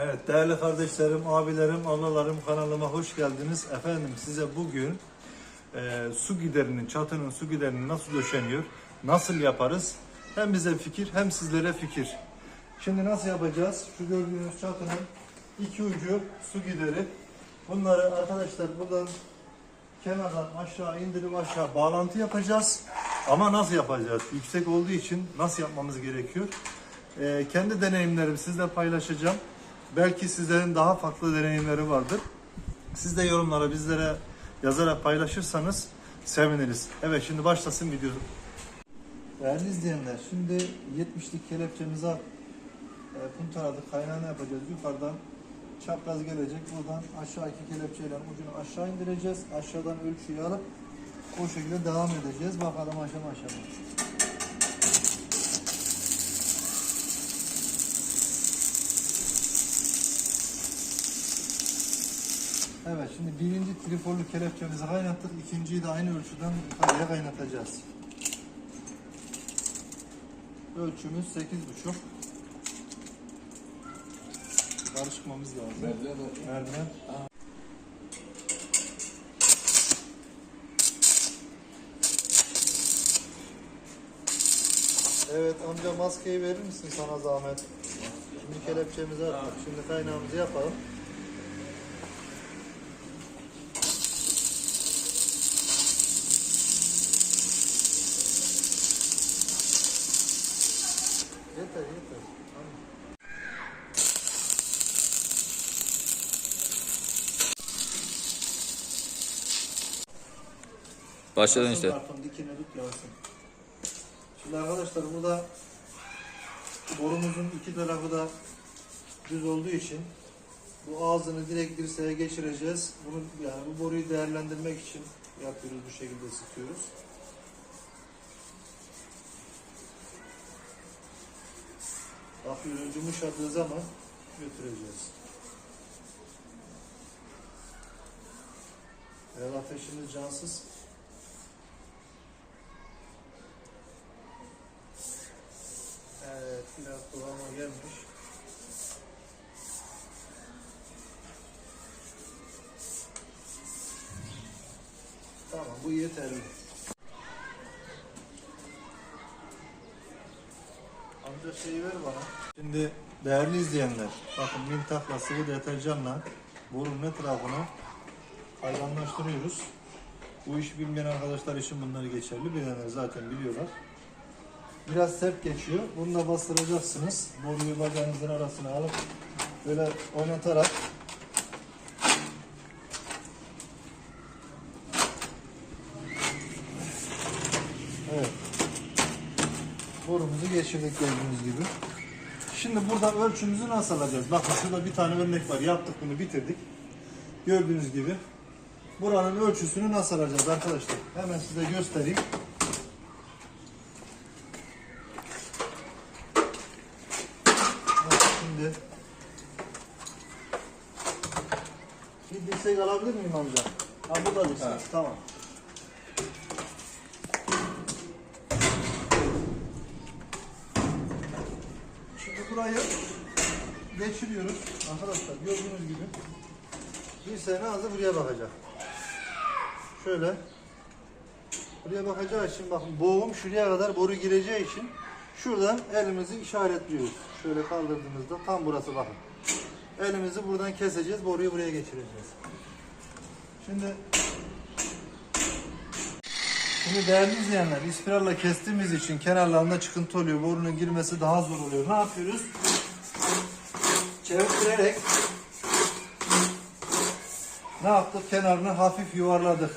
Evet değerli kardeşlerim, abilerim, ablalarım kanalıma hoş geldiniz. Efendim size bugün e, su giderinin, çatının su giderinin nasıl döşeniyor, nasıl yaparız? Hem bize fikir hem sizlere fikir. Şimdi nasıl yapacağız? Şu gördüğünüz çatının iki ucu su gideri. Bunları arkadaşlar buradan kenardan aşağı indirip aşağı bağlantı yapacağız. Ama nasıl yapacağız? Yüksek olduğu için nasıl yapmamız gerekiyor? Ee, kendi deneyimlerimi sizle paylaşacağım. Belki sizlerin daha farklı deneyimleri vardır. Siz de yorumlara bizlere yazarak paylaşırsanız seviniriz. Evet şimdi başlasın video. Değerli izleyenler şimdi 70'lik kelepçemizi e, puntaladık kaynağını yapacağız yukarıdan çapraz gelecek buradan aşağı iki kelepçeyle ucunu aşağı indireceğiz aşağıdan ölçüyü alıp o şekilde devam edeceğiz bakalım aşama aşama. Evet şimdi birinci triforlu kelepçemizi kaynattık ikinciyi de aynı ölçüden yukarıya kaynatacağız. Ölçümüz 8,5. Karışmamız lazım. Merdiven. Evet amca maskeyi verir misin sana zahmet? Şimdi kelepçemizi attık. Şimdi kaynağımızı yapalım. Yeter yeter. Tamam. Başladın işte. karton, dikine tut yansın. Şimdi arkadaşlar burada borumuzun iki tarafı da düz olduğu için bu ağzını direkt dirseğe geçireceğiz. Bunu yani bu boruyu değerlendirmek için yapıyoruz bu şekilde sıkıyoruz. Bakıyoruz yumuşadığı zaman götüreceğiz. Evet ateşimiz cansız. Biraz kıvama gelmiş. Tamam, bu yeterli. Amca şeyi ver bana. Şimdi değerli izleyenler, bakın mintakla sıvı deterjanla borunun etrafını hayvanlaştırıyoruz. Bu işi bilmeyen arkadaşlar için bunları geçerli. Bilenler zaten biliyorlar. Biraz sert geçiyor. Bununla bastıracaksınız. Boruyu bacağınızın arasına alıp böyle oynatarak Evet. Borumuzu geçirdik gördüğünüz gibi. Şimdi burada ölçümüzü nasıl alacağız? Bakın şurada bir tane örnek var. Yaptık bunu bitirdik. Gördüğünüz gibi. Buranın ölçüsünü nasıl alacağız arkadaşlar? Hemen size göstereyim. Evet, şimdi dirsek alabilir miyim amca? Ha burada dirsek. Tamam. Şimdi burayı geçiriyoruz. Arkadaşlar gördüğünüz gibi bir sene ağzı buraya bakacak. Şöyle buraya bakacağı için bakın boğum şuraya kadar boru gireceği için şuradan elimizi işaretliyoruz. Şöyle kaldırdığımızda tam burası bakın. Elimizi buradan keseceğiz, boruyu buraya geçireceğiz. Şimdi Şimdi değerli izleyenler, ispiralla kestiğimiz için kenarlarında çıkıntı oluyor. Borunun girmesi daha zor oluyor. Ne yapıyoruz? Çevirerek ne yaptık? Kenarını hafif yuvarladık.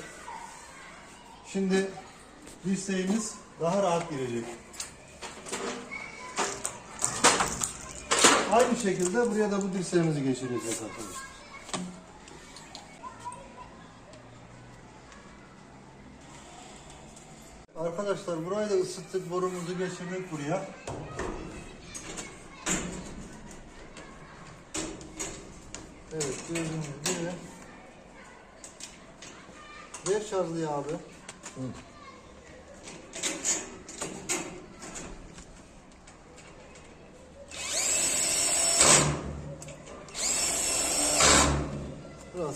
Şimdi dirseğimiz daha rahat girecek. Aynı şekilde buraya da bu dirseğimizi geçireceğiz arkadaşlar. Arkadaşlar burayı da ısıttık, borumuzu geçirdik buraya. Evet, gördüğünüz gibi. Ver şarjlıyı abi.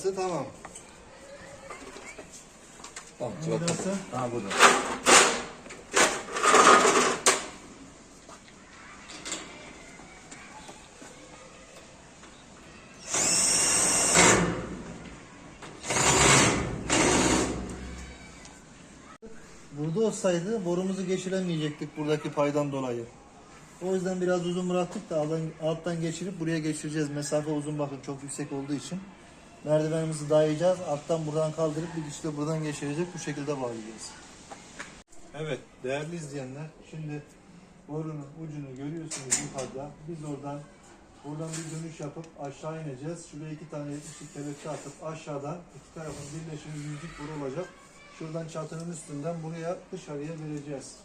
Burası tamam. Tamam. Burası. Ha burada. Burada olsaydı borumuzu geçiremeyecektik buradaki paydan dolayı. O yüzden biraz uzun bıraktık da alttan, alttan geçirip buraya geçireceğiz. Mesafe uzun bakın çok yüksek olduğu için. Merdivenimizi dayayacağız. Alttan buradan kaldırıp bir işte buradan geçirecek. Bu şekilde bağlayacağız. Evet değerli izleyenler. Şimdi borunun ucunu görüyorsunuz yukarıda. Biz oradan buradan bir dönüş yapıp aşağı ineceğiz. Şuraya iki tane ışık kelepçe atıp aşağıdan iki tarafın birleşimi yüzlük boru olacak. Şuradan çatının üstünden buraya dışarıya vereceğiz.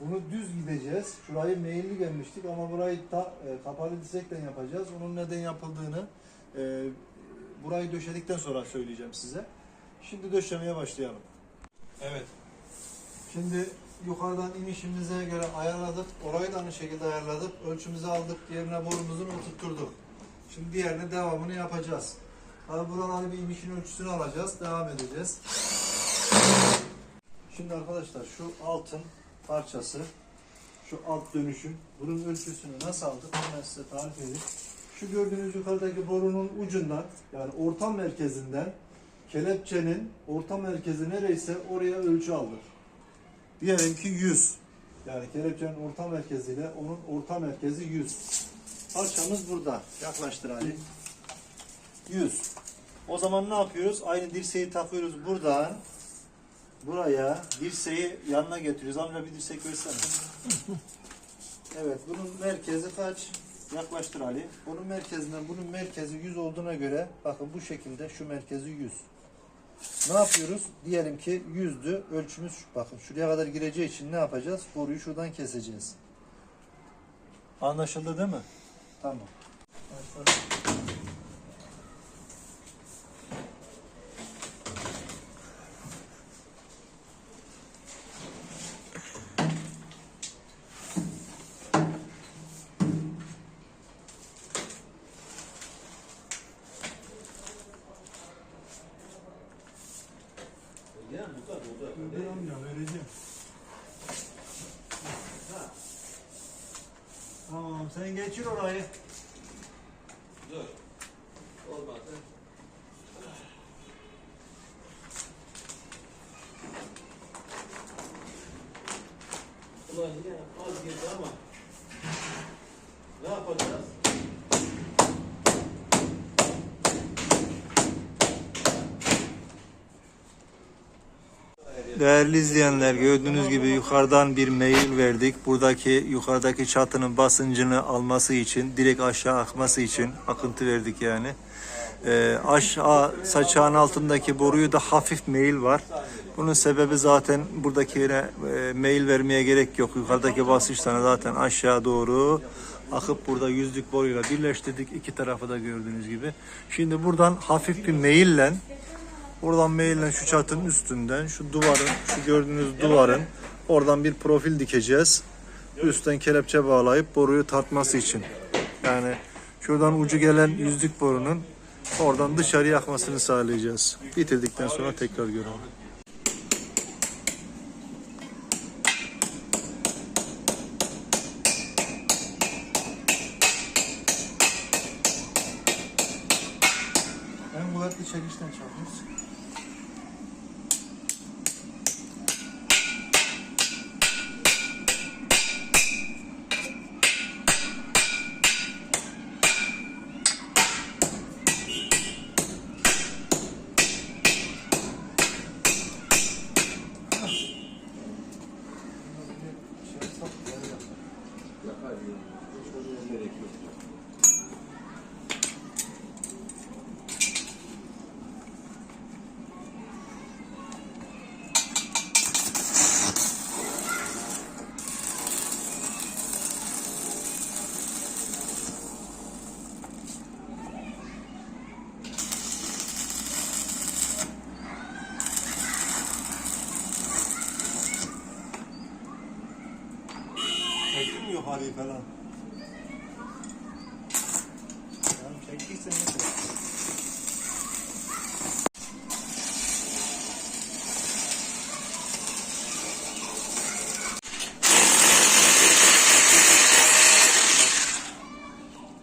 Bunu düz gideceğiz. Şurayı meyilli gelmiştik ama burayı da e, kapalı dirsekten yapacağız. Onun neden yapıldığını e, burayı döşedikten sonra söyleyeceğim size. Şimdi döşemeye başlayalım. Evet. Şimdi yukarıdan inişimize göre ayarladık. Orayı da aynı şekilde ayarladık. Ölçümüzü aldık. Yerine borumuzu oturtturduk. Şimdi diğerine devamını yapacağız. Tabi hani bir inişin ölçüsünü alacağız. Devam edeceğiz. Şimdi arkadaşlar şu altın parçası, şu alt dönüşün bunun ölçüsünü nasıl aldık hemen size tarif edeyim. Şu gördüğünüz yukarıdaki borunun ucundan yani ortam merkezinden kelepçenin orta merkezi nereyse oraya ölçü aldık. Diyelim ki 100. Yani kelepçenin orta merkeziyle onun orta merkezi 100. Parçamız burada. Yaklaştır Ali. 100. O zaman ne yapıyoruz? Aynı dirseği takıyoruz buradan. Buraya dirseği yanına getiriyoruz. Amca bir dirsek versene. evet bunun merkezi kaç? Yaklaştır Ali. Bunun merkezinden bunun merkezi 100 olduğuna göre bakın bu şekilde şu merkezi 100. Ne yapıyoruz? Diyelim ki 100'dü. Ölçümüz şu- bakın şuraya kadar gireceği için ne yapacağız? Boruyu şuradan keseceğiz. Anlaşıldı değil mi? Tamam. Başlayalım. Dur amca vereceğim. Tamam sen geçir orayı. Dur. Değerli izleyenler gördüğünüz gibi yukarıdan bir mail verdik. Buradaki yukarıdaki çatının basıncını alması için, direkt aşağı akması için akıntı verdik yani. Ee, aşağı saçağın altındaki boruyu da hafif mail var. Bunun sebebi zaten buradaki yere e, mail vermeye gerek yok. Yukarıdaki basınçlarına zaten aşağı doğru akıp burada yüzlük boruyla birleştirdik. İki tarafı da gördüğünüz gibi. Şimdi buradan hafif bir maille Oradan meyillen şu çatının üstünden şu duvarın, şu gördüğünüz duvarın oradan bir profil dikeceğiz. Üstten kelepçe bağlayıp boruyu tartması için. Yani şuradan ucu gelen yüzlük borunun oradan dışarı akmasını sağlayacağız. Bitirdikten sonra tekrar görelim. arıyı falan. Tamam çektiysen yeter.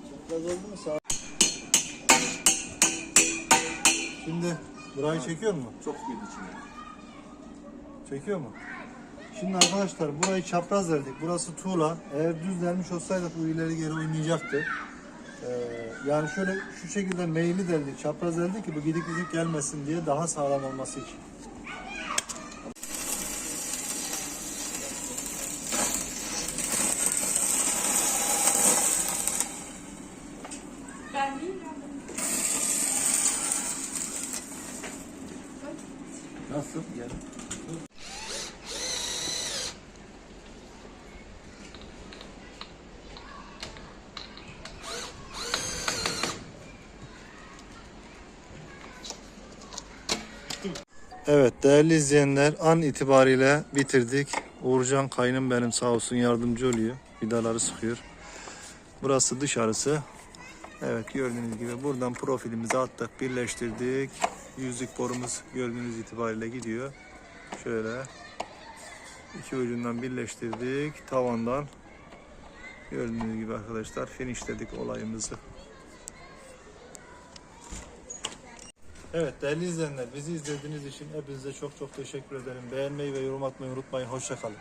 Çapraz Şimdi burayı çekiyor mu? Çok muydu içinde? Çekiyor mu? Şimdi arkadaşlar burayı çapraz verdik. Burası tuğla. Eğer düz vermiş olsaydık bu ileri geri oynayacaktı. Ee, yani şöyle şu şekilde meyili deldik, çapraz deldik ki bu gidik gidik gelmesin diye daha sağlam olması için. Ben değil mi? Nasıl? Gel. Evet değerli izleyenler an itibariyle bitirdik. Uğurcan kayınım benim sağ olsun yardımcı oluyor. Vidaları sıkıyor. Burası dışarısı. Evet gördüğünüz gibi buradan profilimizi attık birleştirdik. Yüzlük borumuz gördüğünüz itibariyle gidiyor. Şöyle iki ucundan birleştirdik. Tavandan gördüğünüz gibi arkadaşlar finishledik olayımızı. Evet değerli izleyenler bizi izlediğiniz için hepinize çok çok teşekkür ederim. Beğenmeyi ve yorum atmayı unutmayın. Hoşçakalın.